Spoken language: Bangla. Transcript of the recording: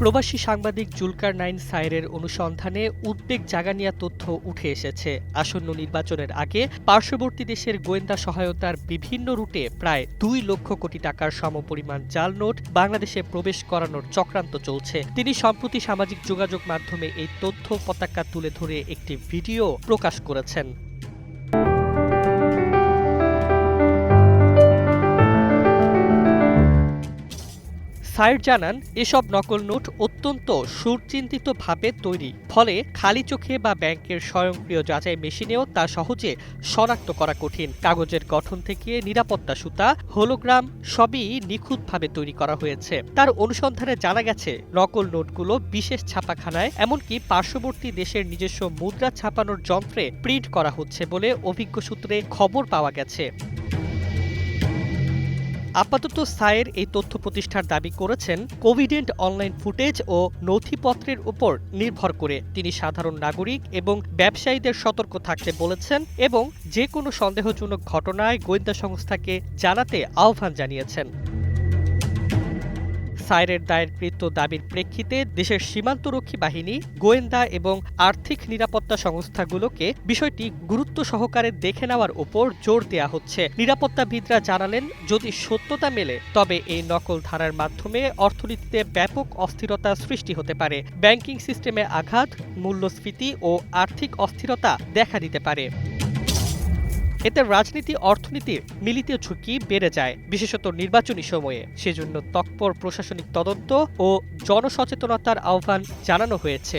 প্রবাসী সাংবাদিক জুলকার নাইন সাইরের অনুসন্ধানে উদ্বেগ জাগানিয়া তথ্য উঠে এসেছে। আসন্ন নির্বাচনের আগে পার্শ্ববর্তী দেশের গোয়েন্দা সহায়তার বিভিন্ন রুটে প্রায় দুই লক্ষ কোটি টাকার সমপরিমাণ জাল নোট বাংলাদেশে প্রবেশ করানোর চক্রান্ত চলছে। তিনি সম্প্রতি সামাজিক যোগাযোগ মাধ্যমে এই তথ্য পতাকা তুলে ধরে একটি ভিডিও প্রকাশ করেছেন। সাইর জানান, এসব নকল নোট অত্যন্ত সুচিন্তিতভাবে তৈরি। ফলে খালি চোখে বা ব্যাংকের স্বয়ংক্রিয় যাচাই মেশিনেও তা সহজে শনাক্ত করা কঠিন। কাগজের গঠন থেকে নিরাপত্তা সুতা, হোলোগ্রাম সবই নিখুঁতভাবে তৈরি করা হয়েছে। তার অনুসন্ধানে জানা গেছে, নকল নোটগুলো বিশেষ ছাপাখানায়, এমনকি পার্শ্ববর্তী দেশের নিজস্ব মুদ্রা ছাপানোর যন্ত্রে প্রিন্ট করা হচ্ছে বলে অভিজ্ঞ সূত্রে খবর পাওয়া গেছে। আপাতত সায়ের এই তথ্য প্রতিষ্ঠার দাবি করেছেন কোভিডেন্ট অনলাইন ফুটেজ ও নথিপত্রের উপর নির্ভর করে। তিনি সাধারণ নাগরিক এবং ব্যবসায়ীদের সতর্ক থাকতে বলেছেন এবং যে কোনো সন্দেহজনক ঘটনায় গোয়েন্দা সংস্থাকে জানাতে আহ্বান জানিয়েছেন। সাইরের দায়েরকৃত দাবির প্রেক্ষিতে দেশের সীমান্তরক্ষী বাহিনী, গোয়েন্দা এবং আর্থিক নিরাপত্তা সংস্থাগুলোকে বিষয়টি গুরুত্ব সহকারে দেখে নেওয়ার উপর জোর দেয়া হচ্ছে। নিরাপত্তাবিদরা জানালেন, যদি সত্যতা মেলে, তবে এই নকল ধারার মাধ্যমে অর্থনীতিতে ব্যাপক অস্থিরতা সৃষ্টি হতে পারে। ব্যাংকিং সিস্টেমে আঘাত, মূল্যস্ফীতি ও আর্থিক অস্থিরতা দেখা দিতে পারে। এতে রাজনীতি, অর্থনীতির মিলিত ঝুঁকি বেড়ে যায়, বিশেষত নির্বাচনী সময়ে। সেজন্য তৎপর প্রশাসনিক তদন্ত ও জনসচেতনতার আহ্বান জানানো হয়েছে।